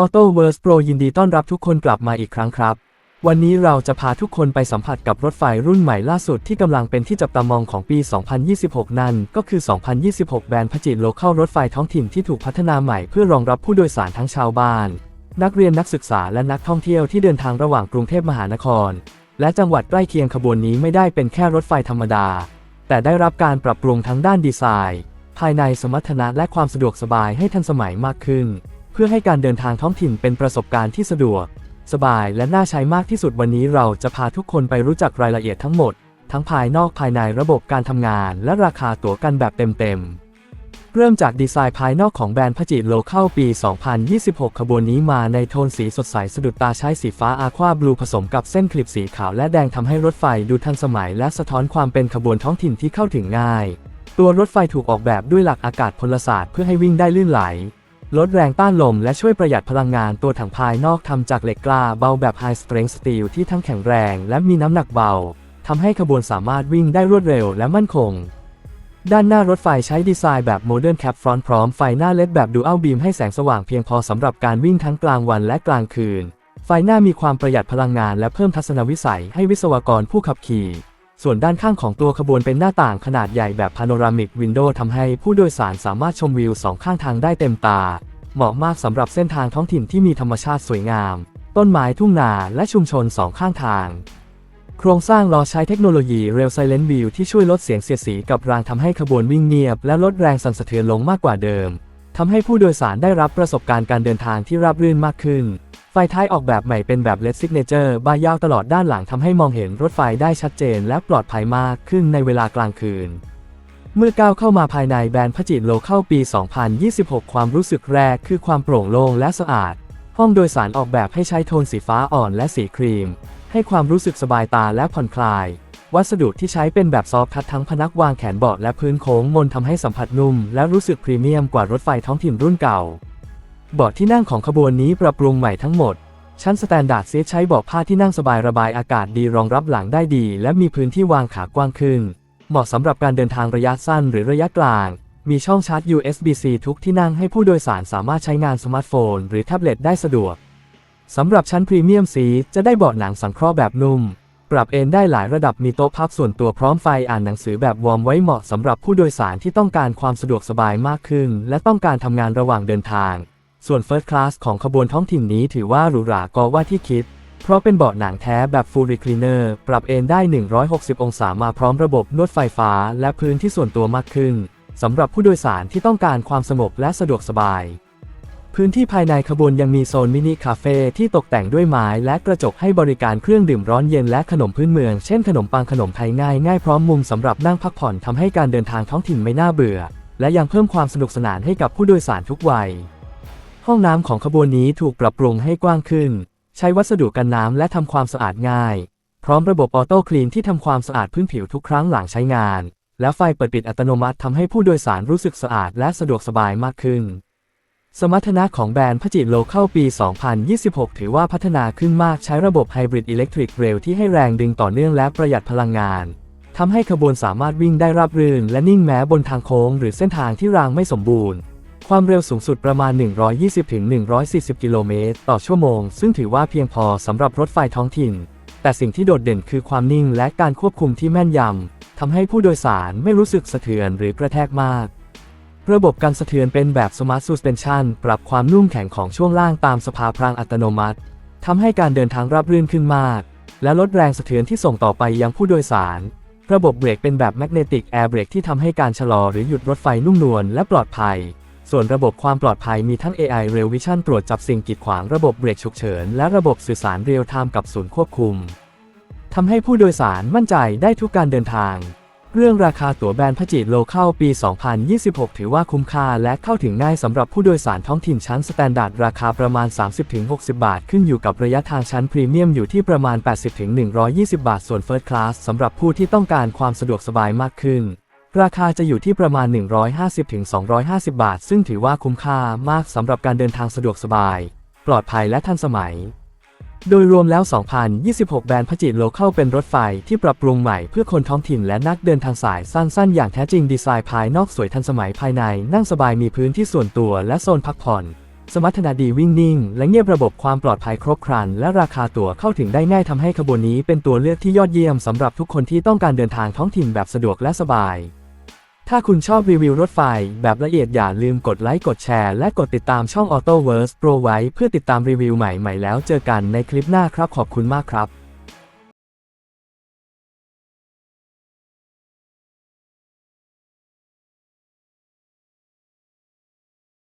Auto v e r s Pro ยินดีต้อนรับทุกคนกลับมาอีกครั้งครับ วันนี้เราจะพาทุกคนไปสัมผัสกับรถไฟรุ่นใหม่ล่าสุดที่กำลังเป็นที่จับตามองของปี 2026 นั่นก็คือ 2026 แบรนด์พจิตโลเข้ารถไฟท้องถิ่นที่ถูกพัฒนาใหม่เพื่อรองรับผู้โดยสารทั้งชาวบ้าน นักเรียนนักศึกษาและนักท่องเที่ยวที่เดินทางระหว่างกรุงเทพมหานคร และจังหวัดใกล้เคียงขบวนนี้ไม่ได้เป็นแค่รถไฟธรรมดา แต่ได้รับการปรับปรุงทั้งด้านดีไซน์ ภายในสมรรถนะและความสะดวกสบายให้ทันสมัยมากขึ้น เพื่อให้การเดินทางท้องถิ่นเป็นประสบการณ์ที่สะดวก สบายและน่าใช้มากที่สุดวันนี้เราจะพาทุกคนไปรู้จักรายละเอียดทั้งหมด ทั้งภายนอกภายในระบบการทำงาน และราคาตั๋วกันแบบเต็มๆเริ่มจากดีไซน์ภายนอกของแบรนด์พจิโลเข้าปี 2026 ขบวนนี้มาในโทนสีสดใสสะดุดตาใช้สีฟ้าอาควาบลูผสมกับเส้นคลิปสีขาวและแดงทำให้รถไฟดูทันสมัยและสะท้อนความเป็นขบวนท้องถิ่นที่เข้าถึงง่าย ตัวรถไฟถูกออกแบบด้วยหลักอากาศพลศาสตร์เพื่อให้วิ่งได้ลื่นไหล ลดแรงต้านลมและช่วยประหยัดพลังงานตัวถังภายนอกทำจากเหล็กกล้าเบาแบบ High Strength Steel ที่ทั้งแข็งแรงและมีน้ำหนักเบาทำให้ขบวนสามารถวิ่งได้รวดเร็วและมั่นคง ด้านหน้ารถไฟใช้ดีไซน์แบบ Modern Cap Front พร้อมไฟหน้าเลดแบบ Dual Beam ให้แสงสว่างเพียงพอสำหรับการวิ่งทั้งกลางวันและกลางคืน ไฟหน้ามีความประหยัดพลังงานและเพิ่มทัศนวิสัยให้วิศวกรผู้ขับขี่ ส่วนด้านข้างของตัวขบวนเป็นหน้าต่างขนาดใหญ่แบบ Panoramic Window ทำให้ผู้โดยสารสามารถชมวิวสองข้างทางได้เต็มตา เหมาะมากสำหรับเส้นทางท้องถิ่นที่มีธรรมชาติสวยงาม ต้นไม้ทุ่งนาและชุมชนสองข้างทาง โครงสร้างล้อใช้เทคโนโลยี Rail Silent View ที่ช่วยลดเสียงเสียดสีกับรางทำให้ขบวนวิ่งเงียบ และลดแรงสั่นสะเทือนลงมากกว่าเดิม ทำให้ผู้โดยสารได้รับประสบการณ์การเดินทางที่ราบรื่นมากขึ้น ไฟท้ายออกแบบใหม่เป็นแบบ LED Signature บายยาวตลอดด้านหลังทำให้มองเห็นรถไฟได้ชัดเจนและปลอดภัยมากขึ้นในเวลากลางคืน เมื่อก้าวเข้ามาภายในแบรนด์พจิตโลเข้าปี 2026 ความรู้สึกแรกคือความโปร่งโล่งและสะอาด ห้องโดยสารออกแบบให้ใช้โทนสีฟ้าอ่อนและสีครีม ให้ความรู้สึกสบายตาและผ่อนคลาย วัสดุที่ใช้เป็นแบบซอฟต์ทัชทั้งพนักวางแขนเบาะและพื้นโค้งมนทำให้สัมผัสนุ่มและรู้สึกพรีเมียมกว่ารถไฟท้องถิ่นรุ่นเก่า เบาะที่นั่งของขบวนนี้ปรับปรุงใหม่ทั้งหมด ชั้นสแตนดาร์ดเซตใช้เบาะผ้าที่นั่งสบายระบายอากาศดีรองรับหลังได้ดี และมีพื้นที่วางขากว้างขึ้น เหมาะสำหรับการเดินทางระยะสั้นหรือระยะกลางมีช่องชาร์จ USB-C ทุกที่นั่งให้ผู้โดยสารสามารถใช้งานสมาร์ทโฟน หรือแท็บเล็ตได้สะดวก สำหรับชั้นพรีเมียมซีจะได้เบาะหนังสังเคราะห์แบบนุ่ม ปรับเอนได้หลายระดับมีโต๊ะพับส่วนตัวพร้อมไฟอ่านหนังสือแบบวอร์มไว้เหมาะสำหรับผู้โดยสารที่ต้องการความสะดวกสบายมากขึ้น และต้องการทำงานระหว่างเดินทาง ส่วน First Class ของขบวนท้องถิ่นนี้ถือว่าหรูหรากว่าที่คิด เพราะเป็นเบาะหนังแท้แบบ Full Recliner ปรับเอนได้ 160 องศามาพร้อมระบบนวดไฟฟ้า และพื้นที่ส่วนตัวมากขึ้นสำหรับผู้โดยสารที่ต้องการความสงบและสะดวกสบาย พื้นที่ภายในขบวนยังมีโซนมินิคาเฟ่ที่ตกแต่งด้วยไม้และกระจกให้บริการเครื่องดื่มร้อนเย็นและขนมพื้นเมือง เช่นขนมปังขนมไทยง่ายง่ายพร้อมมุมสำหรับนั่งพักผ่อนทำให้การเดินทางท้องถิ่นไม่น่าเบื่อ และยังเพิ่มความสนุกสนานให้กับผู้โดยสารทุกวัย ห้องน้ำของขบวนนี้ถูกปรับปรุงให้กว้างขึ้น ใช้วัสดุกันน้ำและทำความสะอาดง่าย พร้อมระบบออโต้คลีนที่ทำความสะอาดพื้นผิวทุกครั้งหลังใช้งาน และไฟเปิดปิดอัตโนมัติทำให้ผู้โดยสารรู้สึกสะอาดและสะดวกสบายมากขึ้น สมรรถนะของแบรนด์พจิโลเข้าปี 2026 ถือว่าพัฒนาขึ้นมากใช้ระบบไฮบริดอิเล็กทริกเรลที่ให้แรงดึงต่อเนื่องและประหยัดพลังงานทำให้ขบวนสามารถวิ่งได้ราบรื่น และนิ่งแม้บนทางโค้งหรือเส้นทางที่รางไม่สมบูรณ์ ความเร็วสูงสุดประมาณ 120-140 กิโลเมตรต่อชั่วโมง ซึ่งถือว่าเพียงพอสำหรับรถไฟท้องถิ่น แต่สิ่งที่โดดเด่นคือความนิ่งและการควบคุมที่แม่นยำทำให้ผู้โดยสารไม่รู้สึกสะเทือนหรือกระแทกมาก ระบบการสะเทือนเป็นแบบ Smart Suspension ปรับความนุ่มแข็งของช่วงล่างตามสภาพรางอัตโนมัติทำให้การเดินทางราบรื่นขึ้นมาก และลดแรงสะเทือนที่ส่งต่อไปยังผู้โดยสาร ระบบเบรกเป็นแบบ Magnetic Air Brake ที่ทำให้การชะลอหรือหยุดรถไฟนุ่มนวลและปลอดภัย ส่วนระบบความปลอดภัยมีทั้ง AI Rail Vision ตรวจจับสิ่งกีดขวางระบบเบรกฉุกเฉิน และระบบสื่อสารเรียลไทม์กับศูนย์ควบคุมทำให้ผู้โดยสารมั่นใจได้ทุกการเดินทาง เรื่องราคาตั๋วแบรนด์พจิตโลเข้าปี 2026 ถือว่าคุ้มค่าและเข้าถึงง่ายสำหรับผู้โดยสารท้องถิ่นชั้นสแตนดาร์ดราคาประมาณ 30-60 บาท ขึ้นอยู่กับระยะทางชั้นพรีเมียมอยู่ที่ประมาณ 80-120 บาท ส่วนเฟิร์สคลาสสำหรับผู้ที่ต้องการความสะดวกสบายมากขึ้น ราคาจะอยู่ที่ประมาณ 150-250 บาท ซึ่งถือว่าคุ้มค่ามากสำหรับการเดินทางสะดวกสบาย ปลอดภัยและทันสมัย โดยรวมแล้ว 2026 แบรนด์พจิตโลเข้าเป็นรถไฟที่ปรับปรุงใหม่เพื่อคนท้องถิ่นและนักเดินทางสายสั้นๆ อย่างแท้จริงดีไซน์ภายนอกสวยทันสมัยภายใน นั่งสบายมีพื้นที่ส่วนตัวและโซนพักผ่อน สมรรถนะดีวิ่งนิ่ง และเงียบระบบความปลอดภัยครบครัน และราคาตั๋วเข้าถึงได้ง่ายทำให้ขบวนนี้เป็นตัวเลือกที่ยอดเยี่ยมสำหรับทุกคนที่ต้องการเดินทางท้องถิ่นแบบสะดวกและสบาย ถ้าคุณชอบรีวิวรถไฟแบบละเอียดอย่าลืมกดไลค์กดแชร์และกดติดตามช่อง AutoVerse Pro ไว้ เพื่อติดตามรีวิวใหม่ๆแล้วเจอกันในคลิปหน้าครับขอบคุณมากครับ